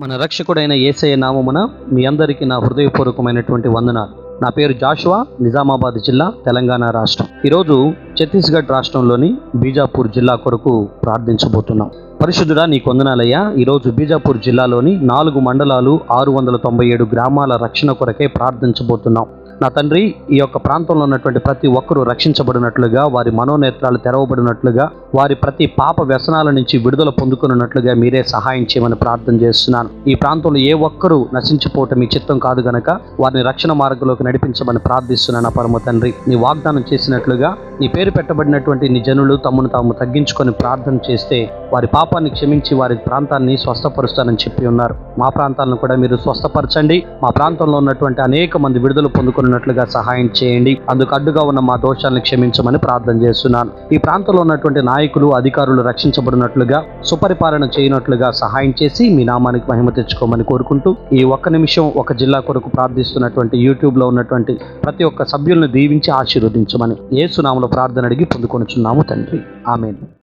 మన రక్షకుడైన యేసయ్య నామమున మీ అందరికీ నా హృదయపూర్వకమైనటువంటి వందనాలు. నా పేరు జాషువా నిజామాబాద్ జిల్లా తెలంగాణ రాష్ట్రం. ఈరోజు ఛత్తీస్గఢ్ రాష్ట్రంలోని బీజాపూర్ జిల్లా కొరకు ప్రార్థించబోతున్నాం. పరిశుద్ధుడా నీ కొందనాలయ్యా ఈరోజు బీజాపూర్ జిల్లాలోని నాలుగు మండలాలు ఆరు వందల తొంభై ఏడు గ్రామాల రక్షణ కొరకే ప్రార్థించబోతున్నాం. నా తండ్రి ఈ యొక్క ప్రాంతంలో ఉన్నటువంటి ప్రతి ఒక్కరూ రక్షించబడినట్లుగా వారి మనోనేత్రాలు తెరవబడినట్లుగా వారి ప్రతి పాప వ్యసనాల నుంచి విడుదల పొందుకున్నట్లుగా మీరే సహాయం చేయమని ప్రార్థన చేస్తున్నాను. ఈ ప్రాంతంలో ఏ ఒక్కరూ నశించిపోవటం మీ చిత్తం కాదు గనక వారిని రక్షణ మార్గంలోకి నడిపించమని ప్రార్థిస్తున్నాను పరమ తండ్రి. నీ వాగ్దానం చేసినట్లుగా నీ పేరు పెట్టబడినటువంటి నీ జనులు తమను తాము తగ్గించుకొని ప్రార్థన చేస్తే వారి పాపాన్ని క్షమించి వారి ప్రాంతాన్ని స్వస్థపరుస్తానని చెప్పి ఉన్నారు. మా ప్రాంతాలను కూడా మీరు స్వస్థపరచండి. మా ప్రాంతంలో ఉన్నటువంటి అనేక మంది విడుదల ఉన్నట్లుగా సహాయం చేయండి. అందుకు అడ్డుగా ఉన్న మా దోషాలను క్షమించమని ప్రార్థన చేస్తున్నాను. ఈ ప్రాంతంలో ఉన్నటువంటి నాయకులు అధికారులు రక్షించబడినట్లుగా సుపరిపాలన చేయనట్లుగా సహాయం చేసి మీ నామానికి మహిమ తెచ్చుకోమని కోరుకుంటూ ఈ ఒక్క నిమిషం ఒక జిల్లా కొరకు ప్రార్థిస్తున్నటువంటి యూట్యూబ్లో ఉన్నటువంటి ప్రతి ఒక్క సభ్యులను దీవించి ఆశీర్వదించమని ఏసునామలో ప్రార్థన అడిగి పొందుకొనుచున్నాము తండ్రి. ఆమెను.